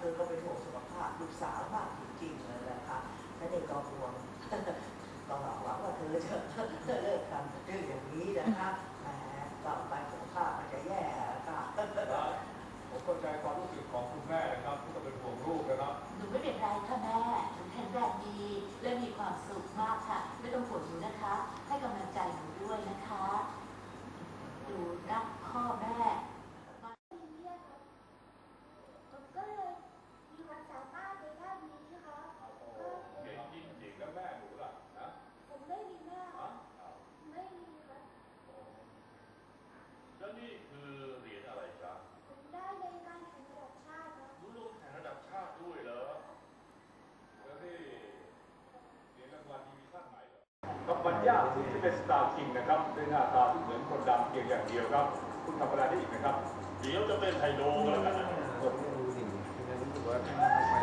เธอก็เป็นห่วงสุขภาพลูกสาวมากจริงๆเลยนะคะนั่นเองก็ห่วงก็หวังว่าเธอจะเลิกทำเรื่องอย่างนี้นะคะแหมต่อไปสุขภาพมันจะแย่ค่ะครับผมเข้าใจความรู้สึกของคุณแม่นะครับที่ต้องเป็นห่วงลูกนะครับ หนูไม่เป็นไรค่ะแม่หนูแข็งแรงดี และมีความสุขมากค่ะ ไม่ต้องห่วงหนูนะคะ ให้กำลังใจหนูด้วยนะคะหนูรักพ่อแม่ ผมก็เลยมีความสามารถในด้านนี้นะคะ เก่งจริงๆแล้วแม่หนูล่ะนะ ผมไม่มีแม่ ฮะ ไม่มีครับ แล้วนี่คือเหรียญอะไรจ๊ะ ผมได้ในการแข่งระดับชาติครับ รู้ลงแข่งระดับชาติด้วยเหรอ แล้วนี่เรียนรางวัลดีวิชั่นไหนเหรอครับ มันยากที่จะเป็นสตาร์คิงนะครับด้วยหน้าตาที่เหมือนคนดำเพียงอย่างเดียวครับ คุณทำอะไรได้อีกไหมครับเดี๋ยวจะเป็นไฮโลกันแล้วกันนะผมไม่รู้สิฉันรู้สึกว่าทำไมไม่ใส่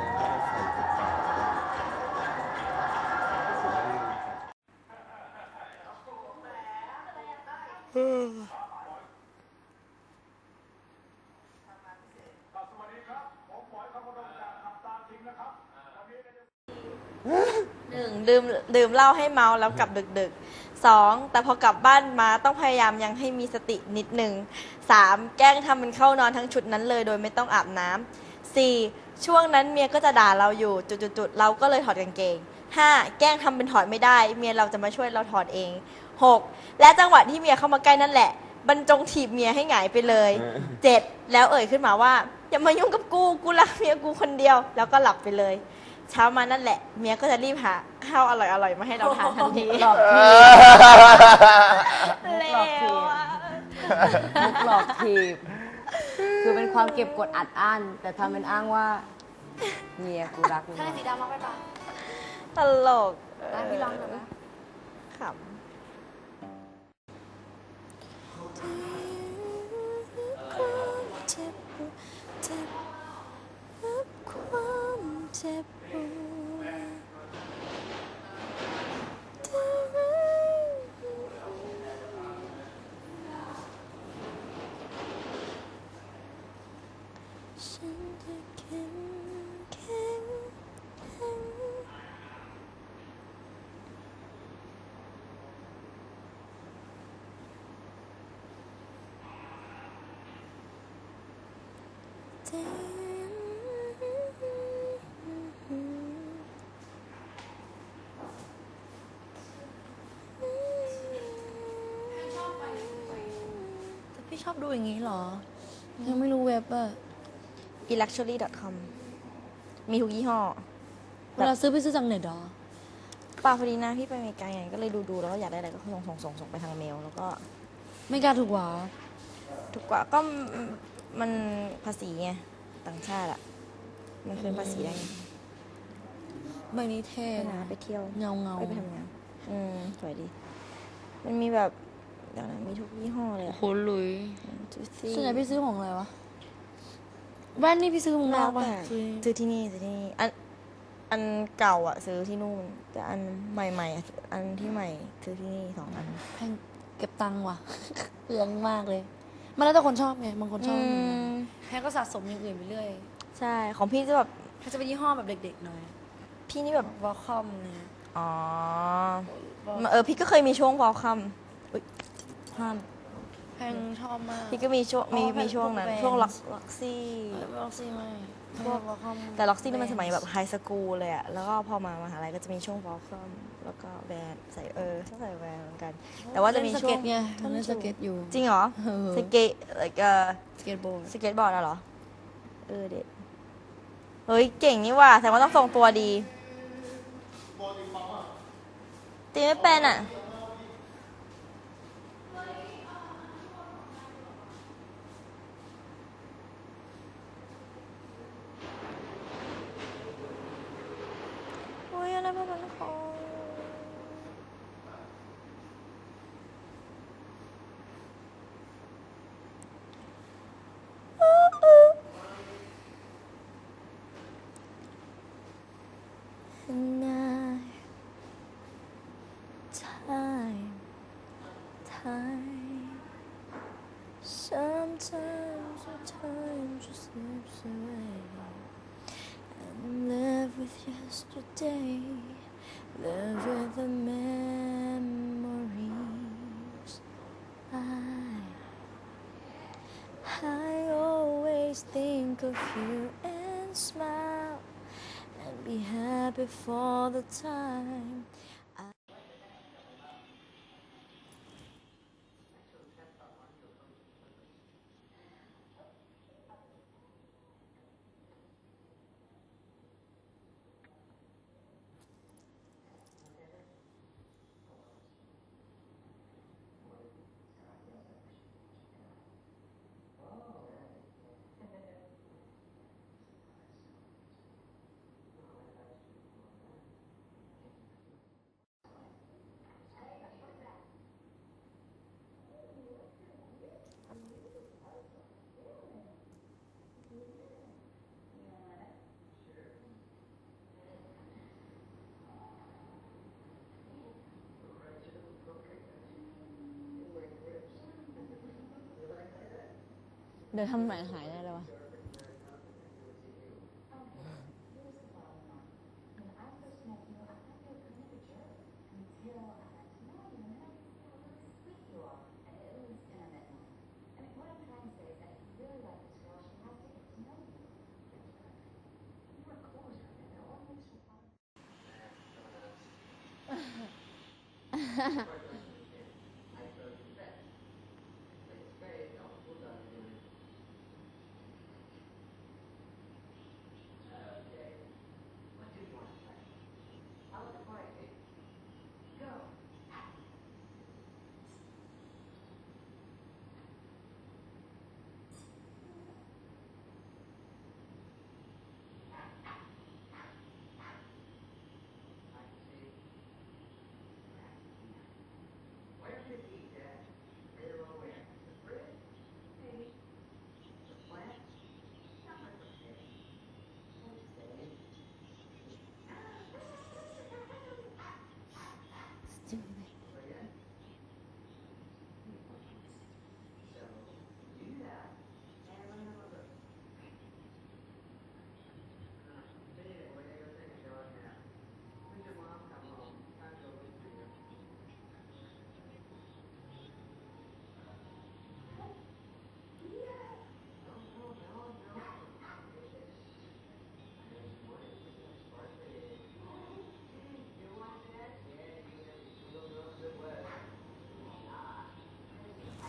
กระเป๋ารู้สึกว่าลืมใส่ครับสวัสดีครับ ผมหมอยคำพนมจากขับตามคิงนะครับวันนี้จะ หนึ่งดื่มดื่มเหล้าให้เมาแล้วกลับดึกๆสองแต่พอกลับบ้านมาต้องพยายามยังให้มีสตินิดหนึ่งสามแกล้งทำเป็นเข้านอนทั้งชุดนั้นเลย โดยไม่ต้องอาบน้ำสี่ช่วงนั้นเมียก็จะด่าเราอยู่จุดๆๆเราก็เลยถอดกางเกงห้าแกล้งทำเป็นถอดไม่ได้ เมียเราจะมาช่วยเราถอดเองหกและจังหวะที่เมียเข้ามาใกล้นั่นแหละบรรจงถีบเมียให้หงายไปเลยเจ็ดแล้วเอ่ยขึ้นมาว่าอย่ามายุ่งกับกู กูรักเมียกูคนเดียว แล้วก็หลับไปเลย เช้ามานั่นแหละ เมียก็จะรีบหาข้าวอร่อยๆมาให้เราทานทันทีหลอกทีเลวอะมุกหลอกทีบคือเป็นความเก็บกดอัดอั้นแต่ทำเป็นอ้างว่าเมียกูรักมึงใช่สีดำมากไปปะตลกอะพี่ลองหน่อยนะขำเจ็บปวดเจ็บรับความเจ็บปวดแต่รักฉันจะเข้มแข็งแข็ง แต่พี่ชอบดูอย่างนี้เหรอ ยังไม่รู้เว็บอะ eluxury.com มีทุกยี่ห้อ เวลาซื้อพี่ซื้อจากเน็ตเหรอป่าพอดีนะพี่ไปอเมริกาไงก็เลยดูดูๆแล้วก็อยากได้อะไรก็ส่งส่งส่งส่งไปทางเมล แล้วก็ ไม่กล้าถูกหวาถูกกว่าก็ มันภาษีไงต่างชาติอะมันคืนภาษีได้ไงใบนี้เท่ไปนะนะไปเที่ยวเงาเงาไปไปทำงานอืมสวยดี มันมีแบบเดี๋ยวนะมีทุกยี่ห้อเลยโอ้อะโหหลุยจูซี่ส่วนใหญ่พี่ซื้อของอะไรวะแว่นนี่พี่ซื้อเมึงนแล้อกวปะแต่ซื้อซื้อที่นี่ซื้อที่นี่อันอันเก่าอะซื้อที่นู่น แต่อันใหม่ๆอะอันที่ใหม่ซื้อที่นี่สองอัน แพงเก็บตังค์ว่ะ เปลืองมากเลย มันแล้วแต่คนชอบไงบางคนชอบอืมแพงก็สะสมอย่างอื่นไปเรื่อยใช่ของพี่จะแบบแพงจะเป็นยี่ห้อแบบเด็กๆหน่อยพี่นี่แบบ วอลคอมเนี่ยอ๋อ เออ พี่ก็เคยมีช่วงวอลคัมห้ามแพงชอบมาก พี่ก็มีช่วงมีอ๋อมีช่วงนั้น พวกแบรนด์ ช่วงล็อกล็อกซี่ล็อกซี่ไม่พวกวอลคอมแต่ล็อกซี่นี่มันสมัยแบบไฮสคูลเลยอะแล้วก็พอมามหาลัยก็จะมีช่วงวอลคัม แล้วก็แบรนด์ใส่เออชอบใส่แบรนด์เหมือนกัน แต่ว่าจะมีช่วงเล่นสเก็ตไงเล่นสเก็ตอยู่ จริงเหรอเออสเก็ตเอ่อสเก็ตบอร์ดสเก็ตบอร์ดอะเหรอเออเด็ดเฮ้ยเก่งนี่ว่ะแต่ว่าต้องทรงตัวดีตีไม่เป็นอะโอ้ยอะไรพวกนั้นของ I time time sometimes the time just slips away and live with yesterday. Live with the memories. I, I always think of you and smile before the time. เดี๋ยวทำไหนหายได้แล้ววะ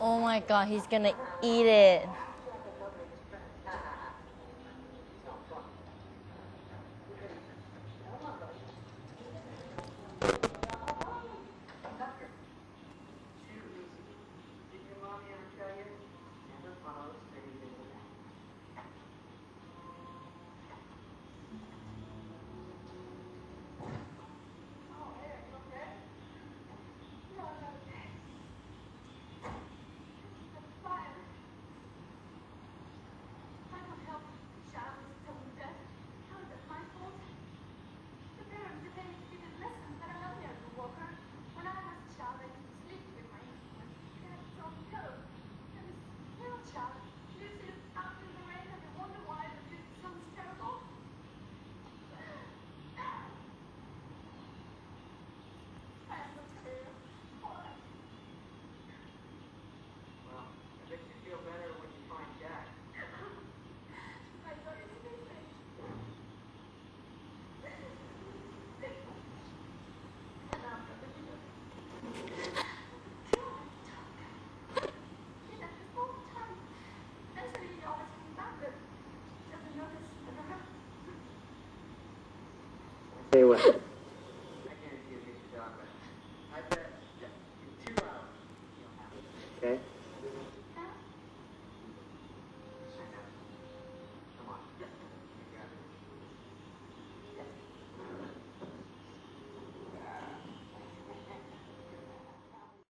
Oh my god, he's gonna eat it. Anyway.